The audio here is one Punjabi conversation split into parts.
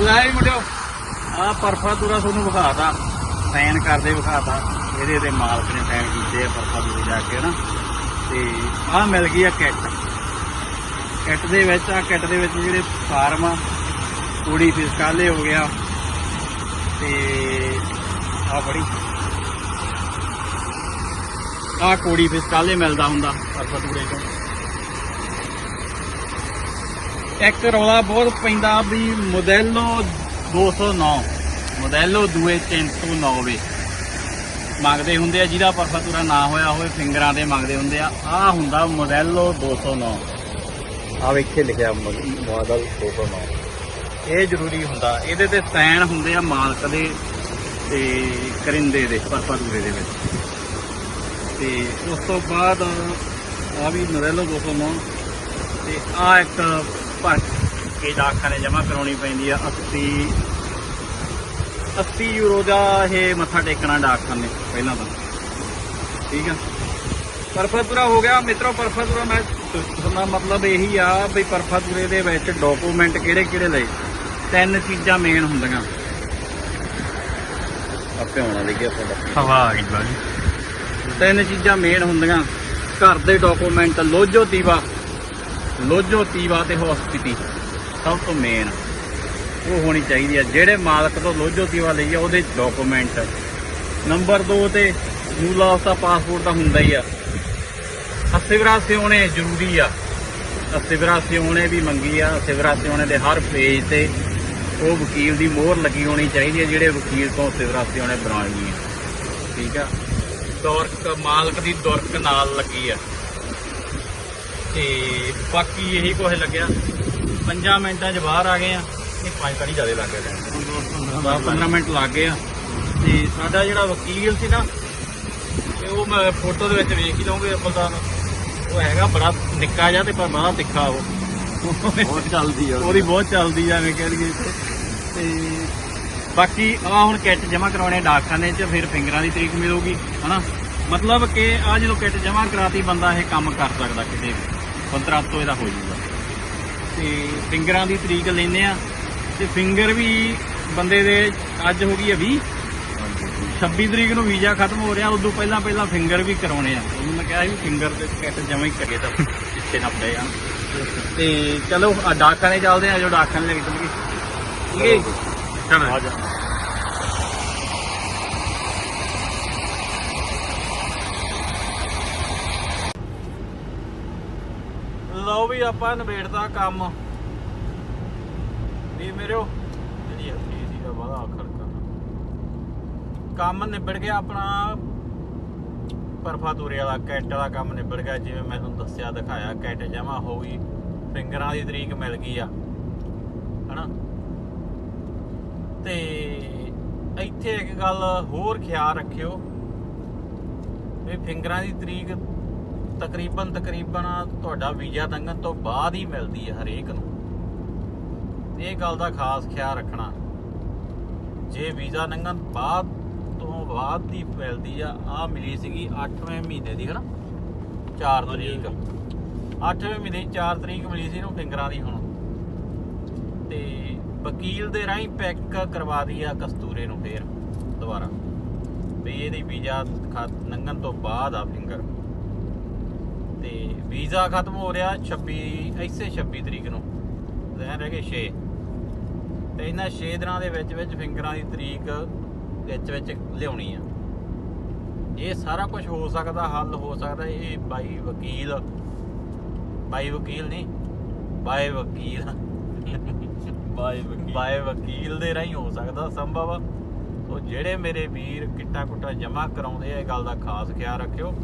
ਲਾਈ ਮੁੰਡਿਓ? ਆ ਪਰਫਾ ਦੂਰਾ ਤੁਹਾਨੂੰ ਵਿਖਾਤਾ। ਸਾਈਨ ਕਰਦੇ ਵਿਖਾਤਾ। ਇਹਦੇ ਤੇ ਮਾਲਕ ਨੇ ਸਾਈਨ ਕੀਤੇ ਆ ਪਰਫਾ ਦੂਰੇ ਜਾ ਕੇ ਨਾ ਤੇ ਆ ਮਿਲ ਗਈ ਆ ਕਿੱਟ। ਕਿੱਟ ਦੇ ਵਿੱਚ ਆ ਕਿੱਟ ਦੇ ਵਿੱਚ ਜਿਹੜੇ ਫਾਰਮ ਆ ਕੁੜੀ ਫਿਸਕਾਲੇ ਹੋ ਗਿਆ। ਤੇ ਆ ਬੜੀ ਆ ਕੋੜੀ ਫਿਸਕਾਲੇ ਮਿਲਦਾ ਹੁੰਦਾ ਪਰਫਾ ਦੂਰੇ ਤੋਂ। ਇੱਕ ਰੌਲਾ ਬਹੁਤ ਪੈਂਦਾ ਵੀ ਮੋਡੈਲੋ 209 ਮੋਡੈਲੋ 2309 ਮੰਗਦੇ ਹੁੰਦੇ ਆ, ਜਿਹਦਾ ਪਰਫਾ ਪਰਫਤੂਰਾ ਨਾ ਹੋਇਆ ਹੋਵੇ, ਫਿੰਗਰਾਂ ਦੇ ਮੰਗਦੇ ਹੁੰਦੇ ਆ। ਆ ਹੁੰਦਾ ਮੋਡੈਲੋ 209 ਆ ਵੇਖੇ ਲਿਖਿਆ ਮਾਡਲ 209 ਇਹ ਜ਼ਰੂਰੀ ਹੁੰਦਾ, ਇਹਦੇ ਤੇ ਸੈਨ ਹੁੰਦੇ ਆ ਮਾਲਕ ਦੇ ਤੇ ਕਰਿੰਦੇ ਦੇ ਪਰਫਾ ਪਰਫਤੂਰੇ ਦੇ ਵਿੱਚ। ਤੇ ਉਸ ਤੋਂ ਬਾਅਦ ਆ ਵੀ ਮੋਡੈਲੋ 209 ਤੇ ਆ ਇੱਕ ਭਰ ਕੇ ਡਾਕਖਾਨੇ ਜਮਾ ਕਰਾਉਣੀ ਪੈਂਦੀ ਆ 80 80 ਯੂਰੋ ਦਾ ਇਹ ਮੱਥਾ ਟੇਕਣਾ ਡਾਕਖਾਨੇ ਪਹਿਲਾਂ ਤਾਂ। ਠੀਕ ਆ? ਪਰਫਤਪੁਰਾ ਹੋ ਗਿਆ। ਮਿੱਤਰੋ ਪਰਫਤਪੁਰਾ ਮੈਂ ਤੁਹਾਨੂੰ ਮਤਲਬ ਇਹੀ ਆ ਵੀ ਪਰਫਤਪੁਰੇ ਦੇ ਵਿੱਚ ਡਾਕੂਮੈਂਟ ਕਿਹੜੇ ਕਿਹੜੇ ਲਏ? ਤਿੰਨ ਚੀਜ਼ਾਂ ਮੇਨ ਹੁੰਦੀਆਂ। ਆਪੇ ਹੋਣਾ ਲਿਖਿਆ ਤੁਹਾਡਾ ਹਵਾ ਆ ਗਈ ਬਾਜੀ ਤਿੰਨ ਚੀਜ਼ਾਂ ਮੇਨ ਹੁੰਦੀਆਂ। ਘਰ ਦੇ ਡਾਕੂਮੈਂਟ ਲੋਜੋ ਤੀਵਾ ਲੋਜੋ ਤੀਵਾ ਤੇ ਹਸਪੀਟੀ ਸਭ ਤੋਂ ਮੇਨ ਉਹ ਹੋਣੀ ਚਾਹੀਦੀ ਹੈ ਜਿਹੜੇ ਮਾਲਕ ਤੋਂ ਲੋਜੋ ਤੀਵਾ ਲਈ ਆ, ਉਹਦੇ ਡਾਕੂਮੈਂਟ ਨੰਬਰ 2 ਤੇ ਮੂਲਾ ਉਸਦਾ ਪਾਸਪੋਰਟ ਤਾਂ ਹੁੰਦਾ ਹੀ ਆ। ਅਸਿਵਰਾ ਸਿਉਣੇ ਜ਼ਰੂਰੀ ਆ। ਅਸਿਵਰਾ ਸਿਉਣੇ ਵੀ ਮੰਗੀ ਆ ਅਸਿਵਰਾ ਸਿਉਣੇ ਦੇ ਹਰ ਪੇਜ ਤੇ ਉਹ ਵਕੀਲ ਦੀ ਮੋਹਰ ਲੱਗੀ ਹੋਣੀ ਚਾਹੀਦੀ ਹੈ ਜਿਹੜੇ ਵਕੀਲ ਤੋਂ ਅਸਿਵਰਾ ਸਿਉਣੇ ਬਣਾਉਣੀ ਹੈ ਠੀਕ ਆ? ਦੌਰਕ, ਮਾਲਕ ਦੀ ਦੁਰਕ ਨਾਲ ਲੱਗੀ ਆ। ਤੇ ਬਾਕੀ ਇਹੀ ਕੁਝ ਲੱਗਿਆ। 5 ਮਿੰਟਾਂ 'ਚ ਬਾਹਰ ਆ ਗਏ ਆ ਇਹ ਪੰਜ ਕੜੀ ਜ਼ਿਆਦਾ ਲੱਗ ਗਿਆ 15 ਮਿੰਟ ਲੱਗ ਗਏ ਆ। ਤੇ ਸਾਡਾ ਜਿਹੜਾ ਵਕੀਲ ਸੀ ਨਾ ਤੇ ਉਹ ਮੈਂ ਫੋਟੋ ਦੇ ਵਿੱਚ ਵੇਖ ਹੀ ਲਵਾਂਗੇ ਬਲਦਾਨ ਉਹ ਹੈਗਾ ਬੜਾ ਨਿੱਕਾ ਜਿਹਾ ਤੇ ਪਰ ਬੜਾ ਤਿੱਖਾ ਉਹ। ਬਹੁਤ ਚੱਲਦੀ ਆ। ਉਹਦੀ ਬਹੁਤ ਚੱਲਦੀ ਆ ਐਵੇਂ ਕਹਿ ਲਈਏ। ਤੇ ਬਾਕੀ ਆ ਹੁਣ ਕਿੱਟ ਜਮ੍ਹਾਂ ਕਰਾਉਣੇ ਡਾਕਖਾਨੇ 'ਚ ਫਿਰ ਫਿੰਗਰਾਂ ਦੀ ਤਰੀਕ ਮਿਲੂਗੀ ਹਨਾ? ਮਤਲਬ ਕਿ ਆ ਜਦੋਂ ਕਿੱਟ ਜਮ੍ਹਾਂ ਕਰਾਤੀ ਬੰਦਾ ਇਹ ਕੰਮ ਕਰ ਸਕਦਾ ਕਿਤੇ ਵੀ। ਪੰਤਰਾ ਤੋਂ ਇਹਦਾ ਹੋ ਜਾਊਗਾ। ਤੇ ਫਿੰਗਰਾਂ ਦੀ ਤਰੀਕ ਲੈਨੇ ਆ। ਤੇ ਫਿੰਗਰ ਵੀ ਬੰਦੇ ਦੇ ਅੱਜ ਹੋ ਗਈ ਆ 20 26 ਤਰੀਕ ਨੂੰ ਵੀਜ਼ਾ ਖਤਮ ਹੋ ਰਿਹਾ ਉਦੋਂ ਪਹਿਲਾਂ ਪਹਿਲਾਂ ਫਿੰਗਰ ਵੀ ਕਰਾਉਣੇ ਆ। ਉਹਨੂੰ ਮੈਂ ਕਿਹਾ ਸੀ ਵੀ ਫਿੰਗਰ ਤੇ ਕਿੱਟ ਜਮ੍ਹਾਂ ਹੀ ਕਰੇ ਤਾਂ ਇੱਥੇ ਨਾ ਪਏ ਆ ਤੇ ਚਲੋ ਆ ਡਾਕਖਾਨੇ ਚੱਲਦੇ ਆ ਜੋ ਡਾਕਖਾਨੇ ਲੈ ਕੇ ਚੱਲੀਏ। ਠੀਕ ਹੈ ਚਲੋ। ਆ ਜਾ ਵੀ ਆਪਾਂ ਨਿਬੇੜਦਾ ਕੰਮ। ਵੀ ਮੇਰਿਓ, ਜਿਹੜੀ ਹੱਥੀ ਸੀਗਾ ਵਾਦਾ ਆਖਰ ਕੰਮ ਨਿਬੜ ਗਿਆ ਆਪਣਾ, ਪਰਫਾ ਦੂਰੇ ਵਾਲਾ, ਕੈਟ ਵਾਲਾ ਕੰਮ ਨਿਬੜ ਗਿਆ, ਜਿਵੇਂ ਮੈਂ ਤੁਹਾਨੂੰ ਦੱਸਿਆ, ਦਿਖਾਇਆ, ਕੈਟ ਜਮਾ ਹੋ ਗਈ, ਫਿੰਗਰਾਂ ਦੀ ਤਰੀਕ ਮਿਲ ਗਈ ਆ। ਹਨਾ? ਤੇ ਇੱਥੇ ਇੱਕ ਗੱਲ ਹੋਰ ਖਿਆਲ ਰੱਖਿਓ, ਵੀ ਫਿੰਗਰਾਂ ਦੀ ਤਰੀਕ ਤਕਰੀਬਨ ਤਕਰੀਬਨ ਤੁਹਾਡਾ ਵੀਜ਼ਾ ਲੰਘਣ ਤੋਂ ਬਾਅਦ ਹੀ ਮਿਲਦੀ ਹੈ ਹਰੇਕ ਨੂੰ। ਇਹ ਗੱਲ ਦਾ ਖਾਸ ਖਿਆਲ ਰੱਖਣਾ। ਜੇ ਵੀਜ਼ਾ ਲੰਘਣ ਬਾਅਦ ਤੋਂ ਬਾਅਦ ਦੀ ਮਿਲਦੀ ਆ ਆ ਮਿਲੀ ਸੀਗੀ 8ਵੇਂ ਮਹੀਨੇ ਦੀ ਹਨਾ? 4 ਤਰੀਕ। 8ਵੇਂ ਮਹੀਨੇ ਦੀ 4 ਤਰੀਕ ਮਿਲੀ ਸੀ ਇਹਨੂੰ ਫਿੰਗਰਾਂ ਦੀ ਹੁਣ। ਤੇ ਵਕੀਲ ਦੇ ਰਾਹੀਂ ਪੈਕ ਕਰਵਾ ਦੀ ਆ ਕਸਤੂਰੇ ਨੂੰ ਫੇਰ ਦੁਬਾਰਾ। ਵੀ ਇਹਦੀ ਵੀਜ਼ਾ ਲੰਘਣ ਤੋਂ ਬਾਅਦ ਆ ਫਿੰਗਰ। ਤੇ ਵੀਜ਼ਾ ਖਤਮ ਹੋ ਰਿਹਾ 26 ਐਸੇ 26 ਤਰੀਕ ਨੂੰ। ਰਹਿ ਰਹਿ ਗਏ 6 ਤੇ ਇਹਨਾਂ 6 ਦਿਨਾਂ ਦੇ ਵਿੱਚ ਵਿੱਚ ਫਿੰਗਰਾਂ ਦੀ ਤਰੀਕ ਵਿੱਚ ਵਿੱਚ ਲਿਆਉਣੀ ਆ। ਇਹ ਸਾਰਾ ਕੁਝ ਹੋ ਸਕਦਾ ਹੱਲ ਹੋ ਸਕਦਾ ਇਹ ਬਾਈ ਵਕੀਲ। ਬਾਈ ਵਕੀਲ ਨਹੀਂ ਬਾਈ ਵਕੀਲ। ਬਾਏ ਵਕੀ ਬਾਏ ਵਕੀਲ ਦੇ ਰਾਹੀਂ ਹੋ ਸਕਦਾ ਸੰਭਵ। ਸੋ ਜਿਹੜੇ ਮੇਰੇ ਵੀਰ ਕਿੱਟਾ ਕੁੱਟਾ ਜਮ੍ਹਾਂ ਕਰਾਉਂਦੇ ਆ ਇਹ ਗੱਲ ਦਾ ਖਾਸ ਖਿਆਲ ਰੱਖਿਓ।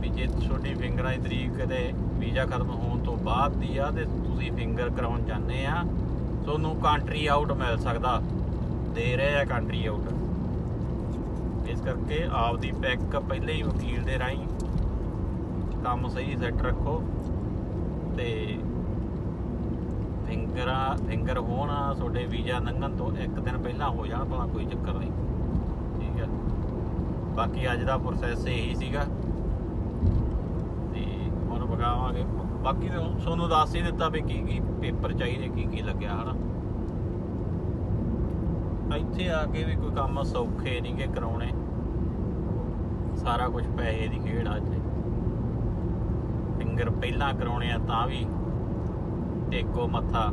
ਵੀ ਜੇ ਤੁਹਾਡੀ ਫਿੰਗਰਾਂ ਦੀ ਤਰੀਕ ਦੇ ਵੀਜ਼ਾ ਖਤਮ ਹੋਣ ਤੋਂ ਬਾਅਦ ਦੀ ਆ ਤੇ ਤੁਸੀਂ ਫਿੰਗਰ ਕਰਾਉਣ ਜਾਂਦੇ ਆ, ਤੁਹਾਨੂੰ ਕੰਟਰੀ ਆਊਟ ਮਿਲ ਸਕਦਾ। ਦੇ ਰਹੇ ਆ ਕੰਟਰੀ ਆਊਟ ਇਸ ਕਰਕੇ ਆਪਦੀ ਪੈਕ ਪਹਿਲੇ ਹੀ ਵਕੀਲ ਦੇ ਰਾਹੀਂ ਕੰਮ ਸਹੀ ਸੈੱਟ ਰੱਖੋ ਤੇ ਫਿੰਗਰਾਂ ਫਿੰਗਰ ਹੋਣ ਤੁਹਾਡੇ ਵੀਜ਼ਾ ਲੰਘਣ ਤੋਂ ਇੱਕ ਦਿਨ ਪਹਿਲਾਂ ਹੋ ਜਾਣ, ਭਲਾ ਕੋਈ ਚੱਕਰ ਨਹੀਂ। ਠੀਕ ਹੈ ਬਾਕੀ ਅੱਜ ਦਾ ਪ੍ਰੋਸੈਸ ਇਹੀ ਸੀਗਾ। ਹੁਣ ਬਾਕੀ ਤੁਹਾਨੂੰ ਦੱਸ ਹੀ ਦਿੱਤਾ ਵੀ ਕੀ ਕੀ ਪੇਪਰ ਚਾਹੀਦੇ ਕੀ ਕੀ ਲੱਗਿਆ, ਹਨਾ। ਇੱਥੇ ਆ ਕੇ ਵੀ ਕੋਈ ਕੰਮ ਸੌਖੇ ਨਹੀਂ ਕਿ ਕਰਾਉਣੇ। ਸਾਰਾ ਕੁਝ ਪੈਸੇ ਦੀ ਖੇਡ ਆ ਇੱਥੇ। ਫਿੰਗਰ ਪਹਿਲਾਂ ਕਰਾਉਣੇ ਆ ਤਾਂ ਵੀ ਟੇਕੋ ਮੱਥਾ।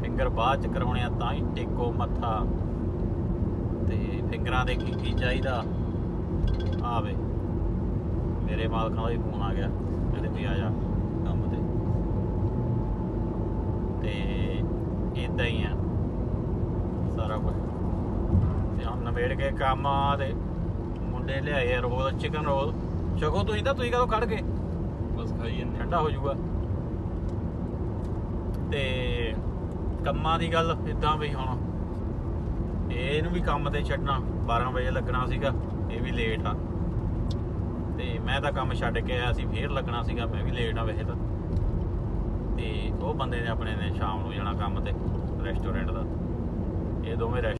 ਫਿੰਗਰ ਬਾਅਦ ਚ ਕਰਾਉਣੇ ਆ ਤਾਂ ਹੀ ਟੇਕੋ ਮੱਥਾ। ਤੇ ਫਿੰਗਰਾਂ ਦੇ ਕੀ ਕੀ ਚਾਹੀਦਾ ਆਵੇ ਮੇਰੇ ਮਾਲਕ ਦਾ ਹੀ ਫੋਨ ਆ ਗਿਆ। ਕਹਿੰਦੇ ਵੀ ਆ ਜਾ ਕੰਮ ਤੇ। ਤੇ ਇਦਾਂ ਹੀ ਆ ਸਾਰਾ ਕੁਝ। ਤੇ ਹੁਣ ਨਵੇੜ ਕੇ ਕੰਮ ਆ ਤੇ ਮੁੰਡੇ ਲਿਆਏ ਰੋਲ ਚਿਕਨ ਰੋਲ ਛਕੋ ਤੁਸੀਂ ਤਾਂ ਤੁਸੀਂ ਕਦੋਂ ਕੱਢ ਕੇ ਬਸ ਖਾਈ ਜਾਂਦੇ ਠੰਡਾ ਹੋ ਜਾਊਗਾ। ਤੇ ਕੰਮਾਂ ਦੀ ਗੱਲ ਇਦਾਂ ਵੀ ਹੁਣ। ਇਹਨੂੰ ਵੀ ਕੰਮ ਤੇ ਛੱਡਣਾ 12 ਵਜੇ ਲੱਗਣਾ ਸੀਗਾ ਇਹ ਵੀ ਲੇਟ ਆ। ਤੇ ਮੈਂ ਤਾਂ ਕੰਮ ਛੱਡ ਕੇ ਆਇਆ ਸੀ, ਫੇਰ ਲੱਗਣਾ ਸੀਗਾ, ਮੈਂ ਵੀ ਲੇਟ ਆ ਵੈਸੇ ਤਾਂ। ਤੇ ਉਹ ਬੰਦੇ ਨੇ ਆਪਣੇ ਨੇ ਸ਼ਾਮ ਨੂੰ ਜਾਣਾ ਕੰਮ ਤੇ ਰੈਸਟੋਰੈਂਟ ਦਾ। ਇਹ ਦੋਵੇਂ ਰੈਸਟ